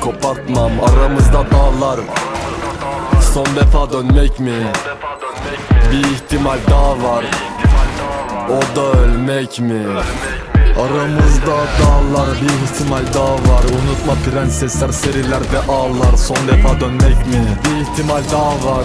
kopartmam Aramızda dağlar Son defa dönmek mi? Bir ihtimal daha var O da ölmek mi? Aramızda dağlar bir ihtimal daha var Unutma prensesler serilerde ağlar Son defa dönmek mi? Bir ihtimal daha var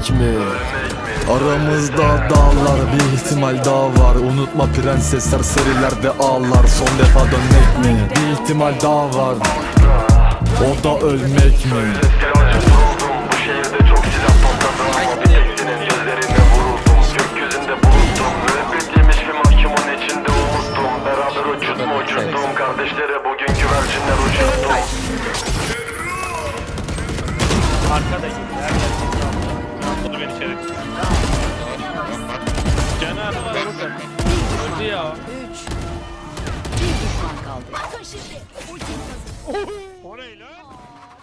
ölmek mi? Aramızda dağlar bir ihtimal daha var Unutma prensesler serilerde ağlar Son defa dönmek mi? Bir ihtimal daha var O da ölmek mi? Birazcık vuruldum bu şehirde çok silah ya. Bir düşman kaldı. O ne lan?